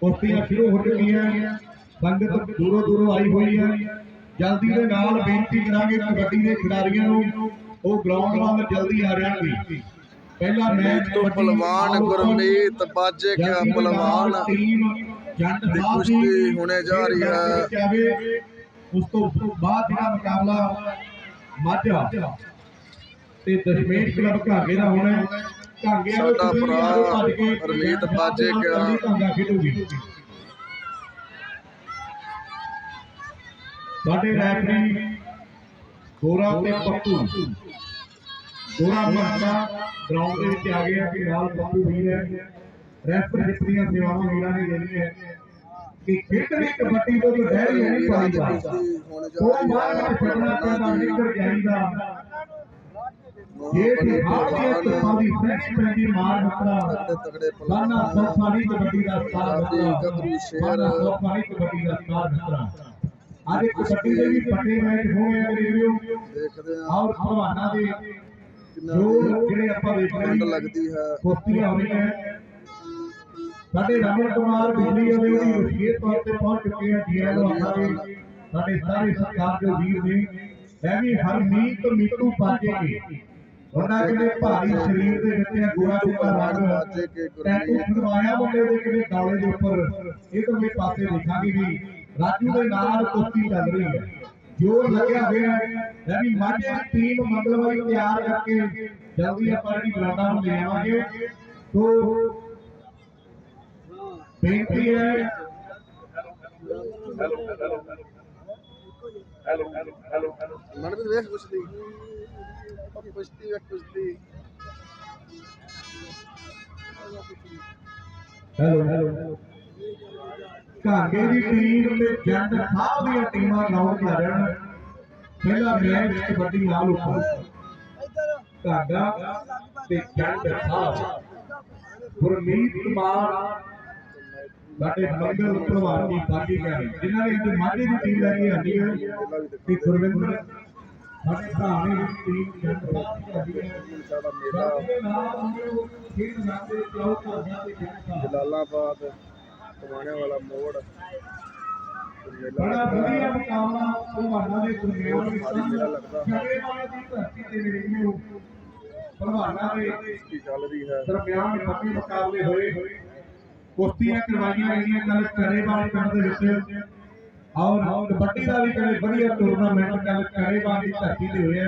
ਕੁਸ਼ਤੀਆਂ ਸ਼ੁਰੂ ਹੋ ਚੁੱਕੀਆਂ। ਸੰਗਤ ਦੂਰੋਂ ਦੂਰੋਂ ਆਈ ਹੋਈ ਹੈ ਜਲਦੀ ਦੇ ਨਾਲ ਬੇਨਤੀ ਕਰਾਂਗੇ ਕਬੱਡੀ ਦੇ ਖਿਡਾਰੀਆਂ ਨੂੰ। ਉਹ ਗਰਾਊਂਡ ਵੱਲ ਜਲਦੀ ਆ ਜਾਣਗੇ ਪਹਿਲਾ ਮੈਚ ਤੋਂ ਪਹਿਲਵਾਨ ਗੁਰਮੀਤ ਬਾਜੇ ਕਿਆ ਪਹਿਲਵਾਨ ਜੰਡ ਦੀ ਕੁਸ਼ਤੀ ਹੋਣੇ ਜਾ ਰਹੀ ਹੈ। ਉਸ ਤੋਂ ਬਾਅਦ ਜਿਹੜਾ ਮੁਕਾਬਲਾ ਮਾਝਾ ਤੇ ਦਸ਼ਮੇਸ਼ ਕਲੱਬ ਘਾਗੇ ਦਾ ਹੋਣਾ। ਹੈ। ਘਾਗੇ ਵਾਲੇ ਸਾਡਾ ਤੁਸੀਂ ਭਰਾ ਆਜੋ ਭੱਜ ਕੇ ਹਰਮੀਤ ਬਾਜੇ ਕਿਆ। ਘਾਗਾ ਖੇਡੂਗੀ ਸਾਡੇ ਰੈਫਰੀ ਗੋਰਾ ਤੇ ਪੱਪੂ। ਗੋਰਾ ਮਹੱਤਾ ਗਰਾਊਂਡ ਦੇ ਵਿੱਚ ਆ ਗਿਆ ਕਿ ਨਾਲ ਪੱਪੂ ਵੀ ਹੈ। ਰੈਫਰੀ ਦੀਆਂ ਸੇਵਾਵਾਂ ਵੀਰਾਂ ਨੇ ਦੇਣੀਆਂ। ਕਿ ਖੇਡਣੀ ਕਬੱਡੀ ਤੋਂ ਜੋ ਡਹਿਰੀ ਨਹੀਂ ਪਾਈ ਜਾ ਹੋਣੇ ਜਾ ਉਹ ਰਹੀ ਮਾਰ ਹੈ। ਵਿੱਚ ਫੜਨਾ ਪੈਂਦਾ ਨਿਕਲ ਜਾਈਦਾ। ਜੇ ਤੇ ਹਾਰ ਦੀ ਤੁਫਾਨ ਦੀ ਸਹਿਣੀ ਪੈਂਦੀ ਮਾਰ ਤਗੜੇ ਮਤਰਾ ਤਗੜੇ ਸਾਨਾ ਪਹਿਲਵਾਨ ਸੋਫਾਨੀ ਕਬੱਡੀ ਦਾ ਸਟਾਰ ਪੰਜਾਬੀ ਗੱਭਰੂ ਸ਼ੇਰ। ਸਾਨਾ ਸੋਫਾਨੀ ਕਬੱਡੀ ਦਾ ਸਟਾਰ ਮਤਰਾ ਅੱਜ ਕਬੱਡੀ ਦੇ ਵੀ ਵੱਡੇ ਮੈਚ ਹੋਏ ਆ ਰਿਵਿਊ ਦੇਖਦੇ ਹਾਂ। ਔਰ ਭਲਵਾਨਾਂ ਦੇ ਕਿੰਨਾ ਜੋ ਦੀ ਜਿਹੜੇ ਆਪਾਂ ਦੇਖ ਰਹੇ ਠੰਡ ਹਾਂ ਲੱਗਦੀ ਹੈ। ਕੁਸ਼ਤੀਆਂ ਹੋ। ਰਹੀਆਂ ਸਾਡੇ ਰਮਨ ਕੁਮਾਰ ਬਿਜਲੀ ਵਾਲੇ ਵੀ ਵਿਸ਼ੇਸ਼ ਤੌਰ ਤੇ ਪਹੁੰਚ ਚੁੱਕੇ ਆ ਜੀ ਆਇਆਂ ਨੂੰ ਆਖਾਂਗੇ ਸਾਡੇ ਸਾਰੇ ਸਰਕਾਰ ਦੇ ਵੀਰ ਨੇ। ਮੈਂ ਵੀ ਹਰਮੀਤ ਮੀਤੂ ਬਾਜੇ ਕੇ। ਉਹਨਾਂ ਕਿਤੇ ਭਾਰੀ ਸਰੀਰ ਦੇ ਵਿੱਚ ਇਹ ਗੋਰਾ ਚਿੱਟਾ ਰੰਗ ਟੈਟੂ ਖੜਵਾਇਆ ਮੁੰਡੇ ਦੇ ਕਿਤੇ ਗਾਲੇ ਦੇ ਉੱਪਰ ਇਧਰਲੇ ਪਾਸੇ ਦੇਖਾਂਗੇ ਵੀ ਰਾਜੂ ਦੇ ਨਾਲ ਕੁਸ਼ਤੀ ਚੱਲ ਰਹੀ ਹੈ। ਜੋਰ ਲੱਗਿਆ ਹੋਇਆ ਹੈ ਵੀ ਮਾਝੇ ਦੀ ਟੀਮ ਮੰਗਲਵਾਰੀ ਤਿਆਰ ਕਰਕੇ ਜਲਦੀ ਆਪਾਂ ਜਿਹੜੀ ਗਰਾਊਂਡਾਂ ਨੂੰ ਲੈ ਆਵਾਂਗੇ। ਤੋਂ ਬੇਨਤੀ ਹੈ ਮਨ ਵੀ ਵੇਖ ਕੁਛ ਦੀ ਉਹ ਕੁਸ਼ਤੀ ਵੇਖ ਕੁਸ਼ਤੀ ਹੈਲੋ ਹੈਲੋ ਕਾਂਗੇ ਦੀ ਟੀਮ ਤੇ ਜੰਡ ਸਾਹਿਬ ਦੀਆਂ ਟੀਮਾਂ ਆ ਜਾਣ ਪਹਿਲਾ ਮੈਚ ਕਬੱਡੀ ਨਾਲ ਉੱਪਰ। ਕਾਂਗਾ ਤੇ ਜੰਡ ਸਾਹਿਬ ਗੁਰਮੀਤ ਕੁਮਾਰ ਸਾਡੇ ਮੰਗਲ ਪ੍ਰਵਾਨ ਦੀ ਬਾਗੀ ਗਏ ਜਿਨ੍ਹਾਂ ਨੇ ਅੱਜ ਮਾਝੇ ਦੀ ਟੀਮ ਲੈ ਕੇ ਆਂਦੀ ਹੈ ਤੇ ਗੁਰਵਿੰਦਰ ਸਾਡੇ ਭਰਾ ਨੇ ਟੀਮ ਸਾਹਿਬ ਦੀ ਸਾਡਾ ਮੇਲਾ ਖੇਡ ਜਾਂਦੇ ਕਲੋ ਕਾਂਗਾ ਤੇ ਜਲਾਲਾਬਾਦ ਕਮਾਣੇ ਵਾਲਾ ਮੋੜ। ਬੜਾ ਵਧੀਆ ਮੁਕਾਬਲਾ ਭਲਵਾਨਾਂ ਦੇ ਦਰਮਿਆਨ ਵਿੱਚ ਦੀ ਧਰਤੀ ਤੇ ਰੇਡੀਓ ਭਲਵਾਨਾਂ ਦੇ ਚੱਲ ਰਹੀ ਹੈ? ਦਰਮਿਆਨ ਵੱਡੇ ਮੁਕਾਬਲੇ ਹੋਏ। ਕੁਸ਼ਤੀਆਂ ਕਰਵਾਈਆਂ ਗਈਆਂ ਕੱਲ ਕਰੇਵਾਲ ਪਿੰਡ ਦੇ ਵਿੱਚ। ਔਰ ਕਬੱਡੀ ਦਾ ਵੀ ਕਦੇ ਵਧੀਆ ਟੂਰਨਾਮੈਂਟ ਕੱਲ ਕਰੇਵਾਲ ਦੀ ਧਰਤੀ ਤੇ ਹੋਇਆ।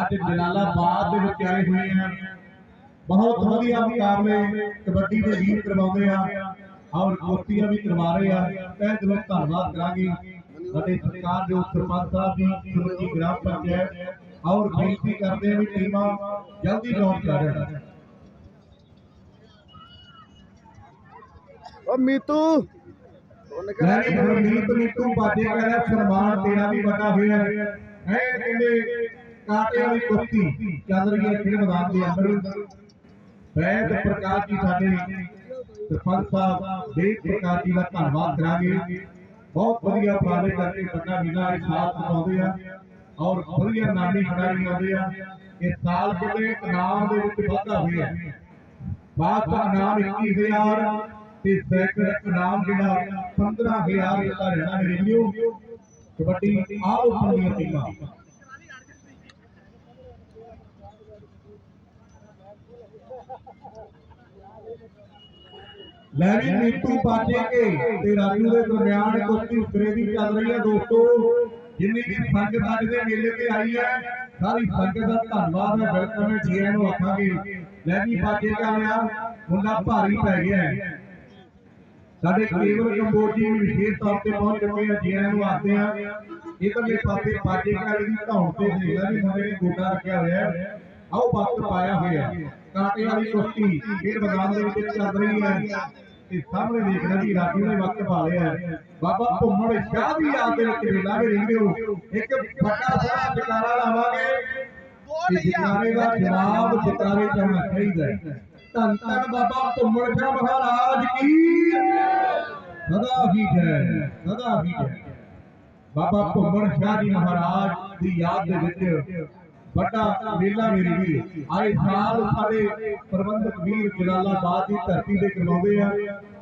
ਅੱਜ ਜਲਾਲਾਬਾਦ ਦੇ ਵਿੱਚ ਆਏ ਹੋਏ ਆ। ਬਹੁਤ ਵਧੀਆ ਮੁਕਾਬਲੇ ਕਬੱਡੀ ਦੇ ਵੀਰ ਕਰਵਾਉਂਦੇ ਆ। ਔਰ ਕੁਸ਼ਤੀਆਂ ਵੀ ਕਰਵਾ ਰਹੇ ਆ। ਤਹਿ ਦਿਲੋਂ ਧੰਨਵਾਦ ਕਰਾਂਗੇ। ਸਾਡੇ ਸਰਕਾਰ ਦੇ ਸਰਪੰਚ ਸਾਹਿਬ ਦੀ ਸਮੁੱਚੀ ਗ੍ਰਾਮ ਪੰਚਾਇਤ। ਔਰ ਬੇਨਤੀ ਕਰਦੇ ਆ ਵੀ ਟੀਮਾਂ ਜਲਦੀ ਗਰਾਊਂਡ ਤੇ ਆ। ਓ ਮੀਤੂ। ਮੈਂ ਗੁਰਮੀਤ ਨੀਤੂ ਬਾਜੇ ਕਹਿੰਦਾ, ਸਨਮਾਨ ਤੇਰਾ ਵੀ ਵੱਡਾ ਹੋਇਆ ਹੈ। ਕਹਿੰਦੇ ਕਾਟੇ ਵਾਲੀ ਕੁਸ਼ਤੀ। ਚੱਲ ਰਹੀ ਹੈ ਖੇਡ ਮੈਦਾਨ ਦੇ ਅੰਦਰ। ਵੈਦ ਪ੍ਰਕਾਸ਼ ਜੀ ਸਾਡੇ ਸਰਪੰਚ ਸਾਹਿਬ ਦੇਵ ਪ੍ਰਕਾਸ਼ ਜੀ ਦਾ ਧੰਨਵਾਦ ਕਰਾਂਗੇ। ਬਹੁਤ ਵਧੀਆ ਉਪਰਾਲੇ ਕਰਕੇ ਵੱਡਾ ਵੀਰਾਂ ਦੇ ਸਾਥ ਨਿਭਾਉਂਦੇ ਆ। ਔਰ ਵਧੀਆ ਨਾਮੀ ਖਿਡਾਰੀ ਆਉਂਦੇ ਆ। ਇਹ ਸਾਲ ਪਹਿਲੇ ਇਨਾਮ ਦੇ ਵਿੱਚ ਵਾਧਾ ਹੋਇਆ ਬਾਅਦ ਦਾ ਇਨਾਮ 21000 ਤੇ ਸੈਕੰਡ ਇਨਾਮ ਜਿਹੜਾ 15000 ਦਿੱਤਾ ਰਹਿਣਾ ਮੇਰੇ ਕਬੱਡੀ ਆਲ ਉੱਪਰ ਦੀਆਂ ਟੀਮਾਂ। ਲੈ ਵੀ ਨੀਤੂ ਬਾਜੇ ਕੇ ਤੇ ਰਾਜੂ ਦੇ ਦਰਮਿਆਨ ਕੁਸ਼ਤੀ ਉਤਰੇ ਦੀ ਚੱਲ ਰਹੀ ਹੈ ਦੋਸਤੋ। ਜਿੰਨੀ ਵੀ ਸੰਗਤ ਅੱਜ ਦੇ ਮੇਲੇ ਤੇ ਆਈ ਹੈ, ਸਾਰੀ ਸੰਗਤ ਦਾ ਧੰਨਵਾਦ ਹੈ। ਵੈਲਕਮ ਹੈ ਜੀ ਨੂੰ ਆਖਾਂਗੇ ਲੈ ਵੀ ਬਾਜੇ ਕਾ ਲਿਆ ਮੁੰਡਾ ਭਾਰੀ ਪੈ ਗਿਆ ਹੈ। ਸਾਡੇ ਕੇਵਲ ਕੰਬੋਜੀ ਵੀ ਵਿਸ਼ੇਸ਼ ਤੌਰ ਤੇ ਪਹੁੰਚ ਚੁੱਕੇ ਆ ਜੀ ਆਇਆਂ ਨੂੰ ਆਖਦੇ ਆ ਇਧਰਲੇ ਪਾਸੇ ਬਾਜੇ ਕਾਲੀ ਦੀ ਧੌਣ ਤੇ ਦੇਖਦਾ ਵੀ ਮੁੰਡੇ ਨੇ ਗੋਡਾ ਰੱਖਿਆ ਹੋਇਆ ਆਓ ਵਕਤ ਪਾਇਆ ਹੋਇਆ ਕਾਟੇ ਵਾਲੀ ਕੁਸ਼ਤੀ ਖੇਡ ਮੈਦਾਨ ਦੇ ਵਿੱਚ ਚੱਲ ਰਹੀ ਹੈ। ਤੇ ਸਾਹਮਣੇ ਦੇਖਣਾ ਵੀ ਰਾਜੂ ਨੇ ਵਕਤ ਪਾ ਲਿਆ। ਬਾਬਾ ਭੁੰਮੜ ਸ਼ਾਹ ਦੀ ਯਾਦ ਦੇ ਵਿੱਚ ਵੇਲਾ ਵੀ ਰਹਿੰਦੇ ਹੋ। ਇੱਕ ਵੱਡਾ ਸਾਰਾ ਜਕਾਰਾ ਲਾਵਾਂਗੇ। ਜਕਾਰੇ ਦਾ ਜਵਾਬ ਜਕਾਰੇ ਚ ਹੋਣਾ ਚਾਹੀਦਾ ਧੰਨ ਧੰਨ ਬਾਬਾ ਭੁੰਮੜ ਸ਼ਾਹ ਮਹਾਰਾਜ ਕੀ ਸਦਾ ਹੀ ਜੈ, ਸਦਾ ਹੀ ਜੈ। ਬਾਬਾ ਭੁੰਮਣ ਸ਼ਾਹ ਜੀ ਮਹਾਰਾਜ ਦੀ ਯਾਦ ਦੇ ਵਿੱਚ ਵੱਡਾ ਮੇਲਾ ਮੇਰੇ ਵੀਰ, ਆਏ ਸਾਲ ਸਾਡੇ ਪ੍ਰਬੰਧਕ ਵੀਰ ਜਲਾਲਾਬਾਦ ਦੀ ਧਰਤੀ ਤੇ ਕਰਵਾਉਂਦੇ ਆ।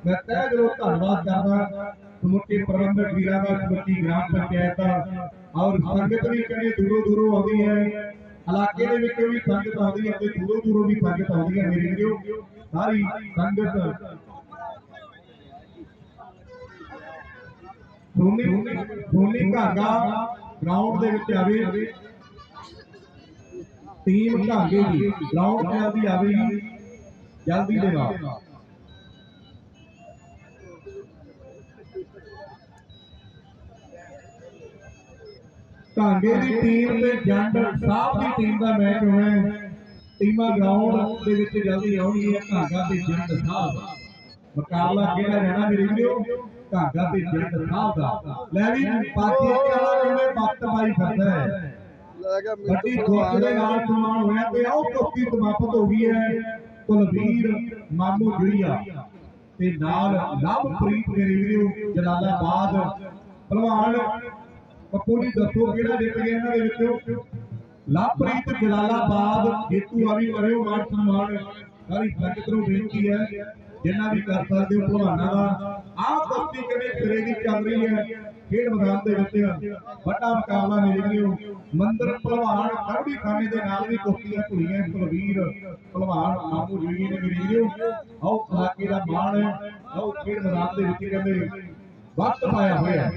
ਮੈਂ ਤਹਿ ਦਿਲੋਂ ਧੰਨਵਾਦ ਕਰਦਾ ਸਮੁੱਚੇ ਪ੍ਰਬੰਧਕ ਵੀਰਾਂ ਦਾ, ਸਮੁੱਚੀ ਗ੍ਰਾਮ ਪੰਚਾਇਤ ਦਾ, ਔਰ ਸੰਗਤ ਵੀ ਕਹਿੰਦੇ ਦੂਰੋਂ ਦੂਰੋਂ ਆਉਂਦੀ ਹੈ। ਇਲਾਕੇ ਦੇ ਵਿੱਚੋਂ ਵੀ ਸੰਗਤ ਆਉਂਦੀ ਹੈ ਤੇ ਦੂਰੋਂ ਦੂਰੋਂ ਵੀ ਸੰਗਤ ਆਉਂਦੀ ਹੈ ਮੇਰੇ ਵੀਰੋ। ਸਾਰੀ ਸੰਗਤ ਸੋਨੀ ਸੋਨੀ ਘਾਗਾ ਗਰਾਊਂਡ ਦੇ ਵਿੱਚ ਆਵੇ। ਟੀਮ ਘਾਗੇ ਦੀ ਗਰਾਊਂਡ ਤੇ ਆਦੀ ਆਵੇਗੀ ਜਲਦੀ ਦੇ ਨਾਲ। ਘਾਗੇ ਦੀ ਟੀਮ ਤੇ ਜੰਡ ਸਾਹਿਬ ਦੀ ਟੀਮ ਦਾ ਮੈਚ ਹੋਣਾ ਹੈ। ਟੀਮਾਂ ਗਰਾਊਂਡ ਦੇ ਵਿੱਚ ਜਲਦੀ ਆਉਣਗੀਆਂ। ਘਾਗਾ ਤੇ ਜੰਡ ਸਾਹਿਬ ਮੁਕਾਬਲਾ ਕਿਹੜਾ ਰਹਿਣਾ ਮੇਰੇ ਵੀਰੋ? ਘਾਗਾ ਤੇ ਜੰਡ ਸਾਹਿਬ ਦਾ। ਲੈ ਵੀ ਪਾਤੀ ਵਾਲਾ ਕਿਵੇਂ ਵਕਤ ਪਾਈ ਫਿਰਦਾ ਹੈ। ਲੈ ਗਿਆ ਵੱਡੀ ਦੁੱਖ ਦੇ ਨਾਲ ਸਨਮਾਨ ਹੋਇਆ ਤੇ ਆਓ ਕੁਸ਼ਤੀ ਸਮਾਪਤ ਹੋ ਗਈ ਹੈ। ਕੁਲਵੀਰ ਮਾਮੂ ਜੁੜੀਆ। ਤੇ ਨਾਲ ਲਵਪ੍ਰੀਤ ਮੇਰੇ ਵੀਰੋ ਜਲਾਲਾਬਾਦ। ਪਹਿਲਵਾਨ ਪੱਪੂ ਜੀ ਦੱਸੋ ਕਿਹੜਾ ਜਿੱਤ ਗਿਆ ਇਹਨਾਂ ਦੇ ਵਿੱਚੋਂ? ਲਵਪ੍ਰੀਤ ਜਲਾਲਾਬਾਦ ਜੇਤੂ ਆਵੀ ਕਰਿਓ ਮਾਨ ਸਨਮਾਨ। ਸਾਰੀ ਸੰਗਤ ਨੂੰ ਬੇਨਤੀ ਹੈ। ਜਿੰਨਾ ਵੀ ਕਰ ਸਕਦੇ ਹੋ, ਭਲਵਾਨਾਂ ਦਾ। ਆਹ ਕੁਸ਼ਤੀ ਕਿਵੇਂ ਸਿਰੇ ਚੱਲ ਰਹੀ ਹੈ, ਖੇਡ ਮੈਦਾਨ ਦੇ ਵਿੱਚ। ਵੱਡਾ ਮੁਕਾਬਲਾ ਮੇਰੇ ਮੰਦਰ ਭਲਵਾਨ ਕੜਵੀ ਖਾਨੇ ਦੇ ਨਾਲ ਵੀ ਕੁਸ਼ਤੀਆਂ ਧੁਰੀਆਂ ਕੁਲਵੀਰ ਭਲਵਾਨ ਮਾਮੂ ਜੀ ਨੇ ਮੇਰੇ ਵੀਰੋ ਆਓ ਇਲਾਕੇ ਦਾ ਮਾਣ ਆਓ ਖੇਡ ਮੈਦਾਨ ਦੇ ਵਿੱਚ ਕਹਿੰਦੇ, ਵਕਤ ਪਾਇਆ ਹੋਇਆ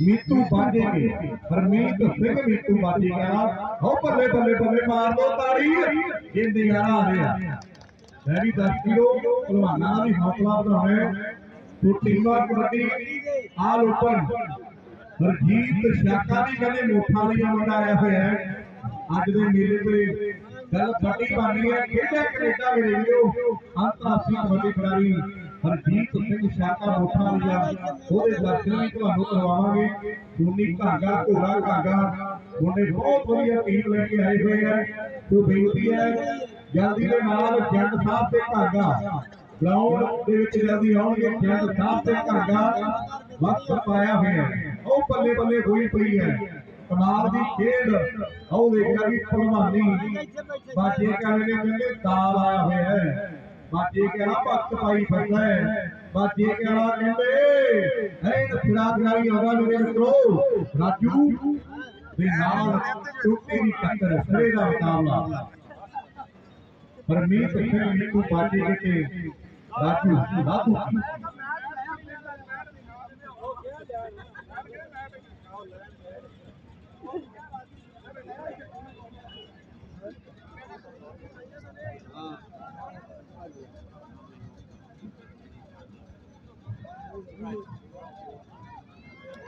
ਮੀਤੂ ਬਾਜੇਗੇ ਹਰਮੀਤ ਸਿੰਘ ਮੀਤੂ ਬਾਜੇਗਾ ਹੋ ਬੱਲੇ ਬੱਲੇ ਬੱਲੇ ਮਾਰ ਦੋ ਤਾੜੀ। ਜਿੰਦੀ ਗਾਣਾ ਆ ਰਿਹਾ। ਮੈਂ ਵੀ 10 ਕਿਲੋ ਪਹਿਲਵਾਨਾਂ ਦਾ ਵੀ ਹੌਸਲਾ ਵਧਾਉਣਾ ਤੋ ਟੀਮਾਂ ਕਬੱਡੀ। All open. ਹਰਜੀਤ ਸ਼ਾਕਾ ਵੀ ਕਹਿੰਦੇ ਮੋਠਾ ਲਈ ਮੁੰਡਾ ਆਇਆ ਹੋਇਆ ਹੈ। ਅੱਜ ਦੇ ਮੇਲੇ ਤੇ ਗੱਲ ਫੱਟੀ ਬਾਨੀ ਹੈ। ਖੇਡਿਆ ਕੈਨੇਡਾ ਮੇਰੇ ਵੀਰੋ ਅੰਤਰਰਾਸ਼ਟਰੀ ਕਬੱਡੀ ਖਿਡਾਰੀ ਹਰਜੀਤ ਸਿੰਘ ਸ਼ਾਕਾ ਮੋਠਾ ਲਿਆ ਉਹਦੇ ਦਰਸ਼ਨ ਵੀ ਤੁਹਾਨੂੰ ਕਰਵਾਵਾਂਗੇ। ਸੋਨੀ ਘਾਗਾ, ਘੋੜਾ ਘਾਗਾ। ਉਹਨੇ ਬਹੁਤ ਵਧੀਆ ਟੀਮ ਲੈ ਕੇ ਆਏ ਹੋਏ ਆ। ਸੋ ਬੇਨਤੀ ਹੈ, ਜਲਦੀ ਦੇ ਨਾਲ ਜੰਡ ਸਾਹਿਬ ਤੇ ਘਾਗਾ। ਗਰਾਊਂਡ ਦੇ ਵਿੱਚ ਜਲਦੀ ਆਉਣਗੇ, ਜੰਡ ਸਾਹਿਬ ਤੇ ਘਾਗਾ। ਵਕਤ ਪਾਇਆ ਹੋਇਆ ਉਹ ਬੱਲੇ ਬੱਲੇ ਹੋਈ ਪਈ ਹੈ। ਕਮਾਲ ਦੀ ਖੇਡ। ਉਹ ਦੇਖਿਆ ਵੀ ਭਲਵਾਨੀ। ਬਾਜੇ ਕਹਿੰਦੇ ਨੇ ਕਹਿੰਦੇ ਦਾਲ ਆਇਆ ਹੋਇਆ ਹੈ। ਬਾਜੇ ਕਹਿੰਦਾ ਭਗਤ ਪਾਈ ਫਿਰਦਾ ਹੈ ਬਾਜੇ ਕਹਿੰਦਾ ਕਹਿੰਦੇ ਹੈ ਨਫੜਾ ਖਿਡਾਰੀ ਆਉਂਦਾ ਮੇਰੇ ਮਿੱਤਰੋ ਰਾਜੂ ਦੇ ਨਾਲ ਟੁੱਟੀ ਦੀ ਟੱਕਰ ਸਰੇ ਦਾ ਮੁਕਾਬਲਾ ਪਰਮੀਤ ਸਿੰਘ ਨੀਕੂ ਬਾਜੇ ਕੇ ਰਾਜੂ ਰਾਜੂ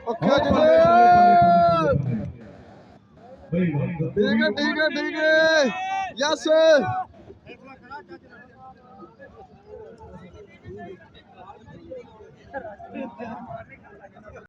ਓਕੇ ਜੀ ਠੀਕ ਹੈ ਠੀਕ ਹੈ ਠੀਕ ਹੈ। ਯਸ।